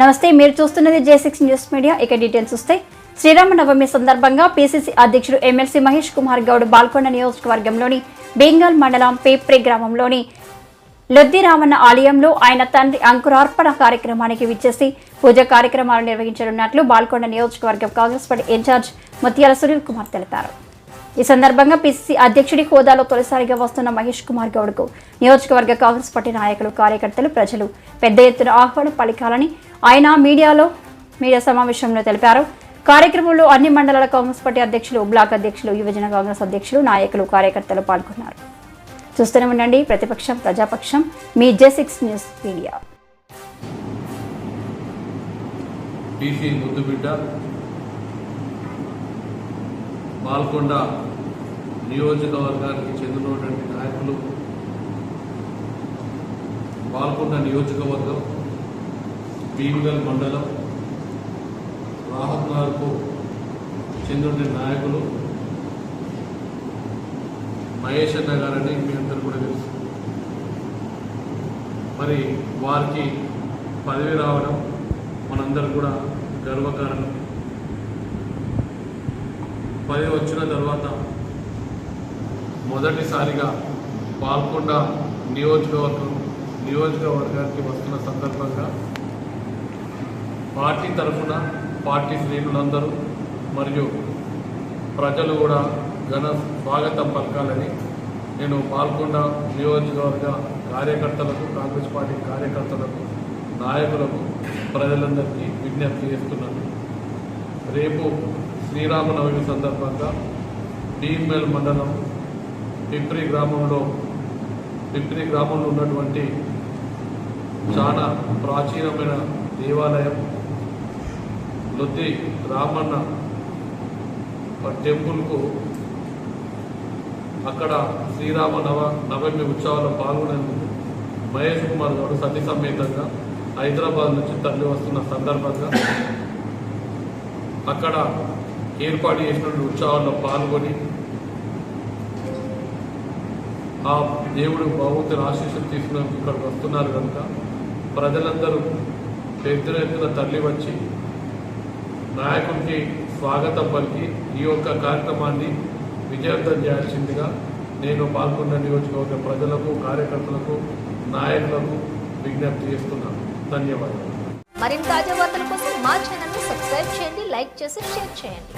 నమస్తే మీరు చూస్తున్నది జే సిక్స్ న్యూస్ మీడియా ఇక డీటెయిల్స్ వస్తే శ్రీరామనవమి సందర్భంగా పీసీసీ అధ్యక్షుడు ఎమ్మెల్సీ మహేష్ కుమార్ గౌడ్ బాల్కొండ నియోజకవర్గంలోని బెంగాల్ మండలం పేప్రి గ్రామంలోని లొద్ది రామన్న ఆలయంలో ఆయన తండ్రి అంకురార్పణ కార్యక్రమానికి విచ్చేసి పూజ కార్యక్రమాలు నిర్వహించనున్నట్లు బాల్కొండ నియోజకవర్గం కాంగ్రెస్ పార్టీ ఇన్ఛార్జ్ ముత్యాల సునీల్ కుమార్ తెలిపారు. ఈ సందర్భంగా పిసిసి అధ్యక్షుడి హోదాలో తొలిసారిగా వస్తున్న మహేష్ కుమార్ గౌడ్కు నియోజకవర్గ కాంగ్రెస్ పార్టీ నాయకులు కార్యకర్తలు ప్రజలు పెద్ద ఎత్తున ఆహ్వానం పలికాలని ఆయన మీడియాలో మీడియా సమావేశంలో తెలిపారు. కార్యక్రమంలో అన్ని మండలాల కాంగ్రెస్ పార్టీ అధ్యక్షులు బ్లాక్ అధ్యక్షులు యువజన కాంగ్రెస్ అధ్యక్షులు నాయకులు కార్యకర్తలు పాల్గొన్నారు. చూస్తూనే ఉండండి ప్రతిపక్షం ప్రజాపక్షం మీ J six news media. BC ముద్దుబిడ్డ పాల్కొండ నియోజకవర్గానికి చెందినటువంటి నాయకులు పాల్కొండ నియోజకవర్గం భీమగల్ మండలం రాహత్నార్కు చెందిన నాయకులు మహేష్ అన్న గారని మీ అందరూ కూడా తెలుసు. మరి వారికి పదవి రావడం మనందరం కూడా గర్వకారణం. పదవి వచ్చిన తర్వాత మొదటిసారిగా పాల్కొండ నియోజకవర్గం నియోజకవర్గానికి వస్తున్న సందర్భంగా పార్టీ తరఫున పార్టీ శ్రేణులందరూ మరియు ప్రజలు కూడా ఘన స్వాగతం పలకాలని నేను పాల్గొండ నియోజకవర్గ కార్యకర్తలకు కాంగ్రెస్ పార్టీ కార్యకర్తలకు నాయకులకు ప్రజలందరికీ విజ్ఞప్తి చేస్తున్నాను. రేపు శ్రీరామనవమి సందర్భంగా డిఎంఎల్ మండలం పిప్రి గ్రామంలో పిప్రి గ్రామంలో ఉన్నటువంటి చాలా ప్రాచీనమైన దేవాలయం లొద్ది రామన్న టెంపుల్కు అక్కడ శ్రీరామ నవ నవమి ఉత్సవాల్లో పాల్గొనేందుకు మహేష్ కుమార్ గారు సతీ సమేతంగా హైదరాబాద్ నుంచి తరలి వస్తున్న సందర్భంగా అక్కడ ఏర్పాటు చేసినటువంటి ఉత్సవాల్లో పాల్గొని ఆ దేవుడు భగవంతుని ఆశీస్సులు తీసుకునేందుకు ఇక్కడికి వస్తున్నారు కనుక ప్రజలందరూ పెద్ద ఎత్తున తరలి వచ్చి నాయకుడికి స్వాగతం పలికి ఈ యొక్క కార్యక్రమాన్ని విజయవంతం చేయాల్సిందిగా నేను పాల్గొన్న నియోజకవర్గ ప్రజలకు కార్యకర్తలకు నాయకులకు విజ్ఞప్తి చేస్తున్నాను ధన్యవాదాలు. మరింత తాజా వార్తల కోసం మా ఛానల్ని సబ్స్క్రైబ్ చేయండి లైక్ చేసి షేర్ చేయండి.